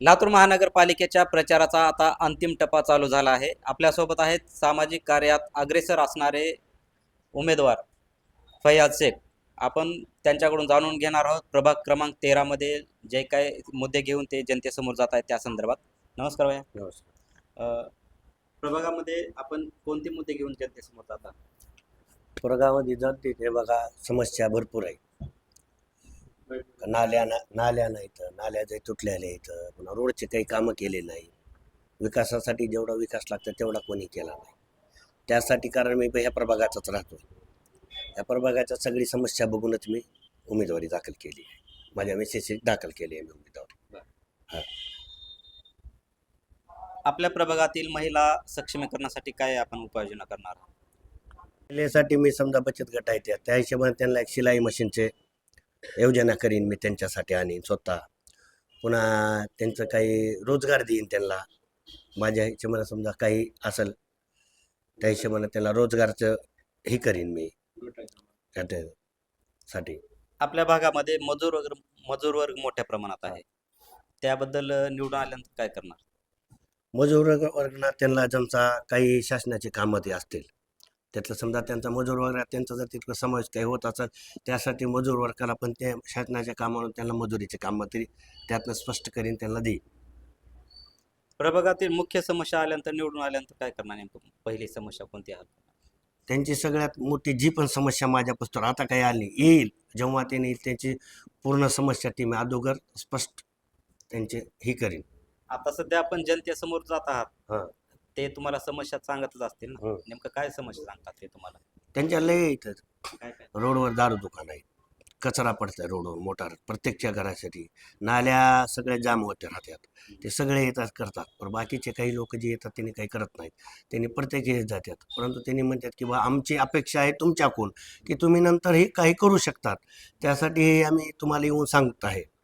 लातूर महानगरपालिकेच्या प्रचाराचा आता अंतिम टप्पा चालू झाला आहे. आपल्यासोबत आहेत सामाजिक कार्यात अग्रेसर असणारे उमेदवार फैयाज शेख. आपण त्यांच्याकडून जाणून घेणार आहोत. प्रभाग क्रमांक तेरामध्ये जे काय मुद्दे घेऊन ते जनतेसमोर जात आहेत त्या संदर्भात. नमस्कार भैया. नमस्कार. प्रभागामध्ये आपण कोणते मुद्दे घेऊन जनतेसमोर जाता? प्रगामध्ये जाते ते बघा समस्या भरपूर आहे. नाल्या ना नाल्या नाहीत नाल्या जे तुटलेल्या आहेत पुन्हा रोडचे काही कामं केले नाही. विकासासाठी जेवढा विकास लागतो तेवढा कोणी केला नाही. त्यासाठी कारण मी ह्या प्रभागाचाच राहतो या प्रभागाच्या सगळी समस्या बघूनच मी उमेदवारी दाखल केली आहे. माझ्या मिसेसची दाखल केली आहे मी उमेदवारी. आपल्या प्रभागातील महिला सक्षमीकरणासाठी काय आपण उपाययोजना करणार? महिलेसाठी मी समजा बचत गट आहे त्या त्या हिशोबाने त्यांना एक शिलाई मशीनचे योजना करीन मी त्यांच्यासाठी आणीन स्वतः पुन्हा त्यांचं काही रोजगार देईन त्यांना. माझ्या हिशोबाने समजा काही असेल त्या हिशोबाने त्यांना रोजगारचं हे करीन मी. साठी आपल्या भागामध्ये मजूर वर्ग मजूर वर्ग मोठ्या प्रमाणात आहे. त्याबद्दल निवडून आल्यानंतर काय करणार? मजूर वर्ग त्यांना समजा काही शासनाचे कामं ते असतील. त्यातलं समजा त्यांचा मजूर वर्गात त्यांचा जर तितकं समावेश काही होत असेल त्यासाठी मजूर वर्गाला पण ते शासनाच्या कामावर त्यांना मजुरीचे कामं तरी त्यातनं स्पष्ट करीन त्यांना देईन. प्रभागातील मुख्य समस्या आल्यानंतर निवडून आल्यानंतर काय करणार नेमकं? पहिली समस्या कोणती आहे? त्यांची सगळ्यात मोठी जी पण समस्या माझ्या पुस्तकावर आता काही आली नाही. येईल. जेव्हा ते येईल त्यांची पूर्ण समस्या ती मी अगोदर स्पष्ट त्यांचे हे करीन. आता सध्या आपण जनतेसमोर जात हा. आहात ते तुम्हाला समस्या सांगतच असतील ना. हो. नेमकं काय समस्या सांगतात ते तुम्हाला? त्यांच्या लय इथं काय काय? रोडवर दारू दुकान आहे कचरा पडतंय रोडवर मोटार प्रत्येकच्या घरासाठी. नाल्या सगळ्या जाम होत्या राहतात. ते सगळे येतात करतात. पण बाकीचे काही लोक जे येतात त्यांनी काही करत नाहीत. त्यांनी प्रत्येक येत जातात. परंतु त्यांनी म्हणतात की बा आमची अपेक्षा आहे तुमच्याकडून की तुम्ही नंतर हे काही करू शकतात. त्यासाठी हे आम्ही तुम्हाला येऊन सांगत आहे.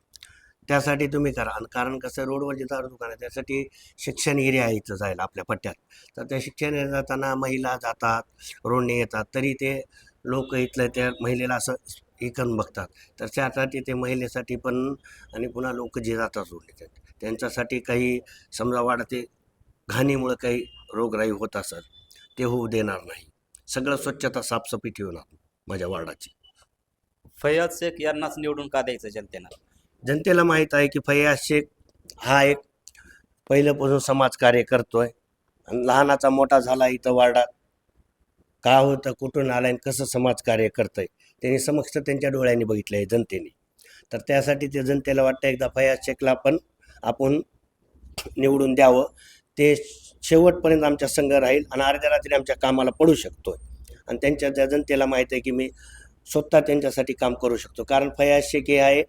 त्यासाठी तुम्ही करा. आणि कारण कसं रोडवर जिथं दारू दुकान आहे त्यासाठी शिक्षण एरिया आहे इथं जायला आपल्या पट्ट्यात. तर त्या शिक्षण एरिया जाताना महिला जातात रोडने येतात तरी ते लोक इथलं त्या महिलेला असं हे करून बघतात. तर त्यासाठी ते महिलेसाठी पण आणि पुन्हा लोक जे जातात रोडने त्यांच्यासाठी काही समजा वाढते घाणीमुळं काही रोगराई होत असत ते होऊ देणार नाही. सगळं स्वच्छता साफसफाई ठेवणार माझ्या वार्डाची. फैयाज शेख यांनाच निवडून का द्यायचं जनतेनं? जनतेला माहीत आहे की फैयाज शेख हा एक पहिल्यापासून समाजकार्य करतोय. आणि लहानाचा मोठा झाला इथं वार्डात का होतं कुठून आलाय आणि कसं समाजकार्य करतंय? त्यांनी समक्ष त्यांच्या डोळ्यांनी बघितलं आहे जनतेने. तर त्यासाठी ते जनतेला वाटतं एकदा फयाज शेखला पण आपण निवडून द्यावं. ते शेवटपर्यंत आमच्या संघ राहील आणि अर्ध्या रात्री आमच्या कामाला पडू शकतोय. आणि त्यांच्या त्या जनतेला माहीत आहे की मी स्वतः त्यांच्यासाठी काम करू शकतो. कारण फयाज शेख हे आहे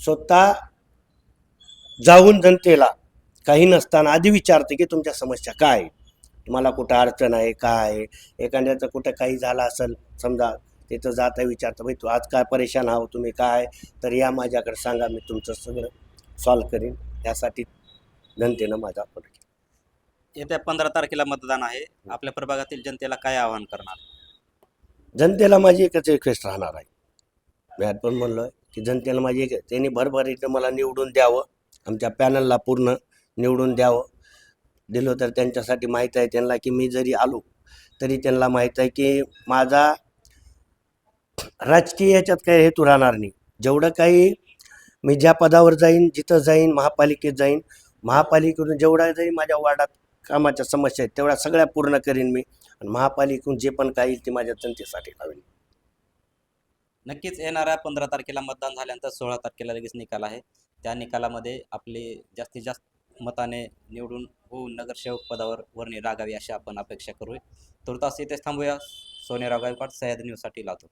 स्वतः जाऊन जनतेला काही नसताना आधी विचारते की तुमच्या समस्या काय? तुम्हाला कुठं अडचण आहे? काय आहे? एखाद्याचं कुठं काही झालं असेल समजा तिथं जाता विचारतं भाई तू आज काय परेशान आहो तुम्ही काय? तर या माझ्याकडे सांगा मी तुमचं सगळं सॉल्व करीन. यासाठी जनतेनं माझा फोन केला. येत्या पंधरा तारखेला मतदान आहे. आपल्या प्रभागातील जनतेला काय आवाहन करणार? जनतेला माझी एकच रिक्वेस्ट राहणार आहे. मी पण म्हणलो आहे की जनतेला माझी एक त्यांनी भरभरीत मला निवडून द्यावं. आमच्या पॅनलला पूर्ण निवडून द्यावं. दिलं तर त्यांच्यासाठी माहीत आहे त्यांना की मी जरी आलो तरी त्यांना माहीत आहे की माझा राजकीय याच्यात काही हेतू राहणार नाही. जेवढं काही मी ज्या पदावर जाईन जिथं जाईन महापालिकेत जाईन महापालिकेतून जेवढा जरी माझ्या वार्डात कामाच्या समस्या आहेत तेवढ्या सगळ्या पूर्ण करीन मी. आणि महापालिकेतून जे पण काही ते माझ्या जनतेसाठी लावेन. नक्कीच येणाऱ्या पंधरा तारखेला मतदान झाल्यानंतर सोळा तारखेला लगेच निकाल आहे. त्या निकालामध्ये आपले जास्तीत जास्त मताने निवडून होऊन नगरसेवक पदावर वर्णी रागावी अशी आपण अपेक्षा करूया. तुर्तास इथेच थांबूया. सोनेराव गायकवाड सह्याद्री न्यूजसाठी लावतो